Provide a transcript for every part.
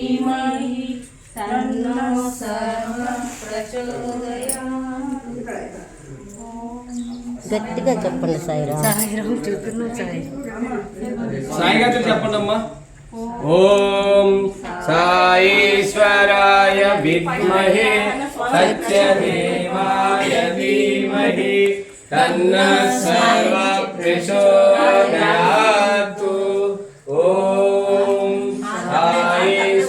ధీమహి తన్నో సర్వ ప్రచోదయాత్ గట్టిగా చెప్పండి సాయిరా సాయిరామ్ చెప్తున్నా సాయి. సాయి గారు చెప్పండి అమ్మా ఓం సాయేశ్వరాయ విద్మహే సత్యదేవాయ ధీమహి తన్న సర్వ ప్రచోదయాతు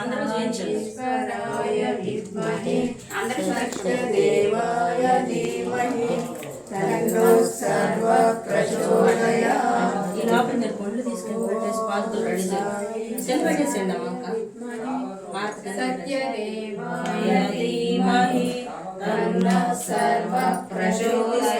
అందరూ ఈశ్వరాయ విద్మహే. సత్యదేవాయ ధీమహి. తన్నో సర్వ ప్రచోదయాత్. ఈ లోపల మీరు పండ్లు తీసుకొని పెట్టేసి పాదుకులు రెడీ చేసి పెట్టేసేయండి అమ్మ సత్యదేవాయ ధీమహి. తన్నో సర్వ ప్రచోదయాత్.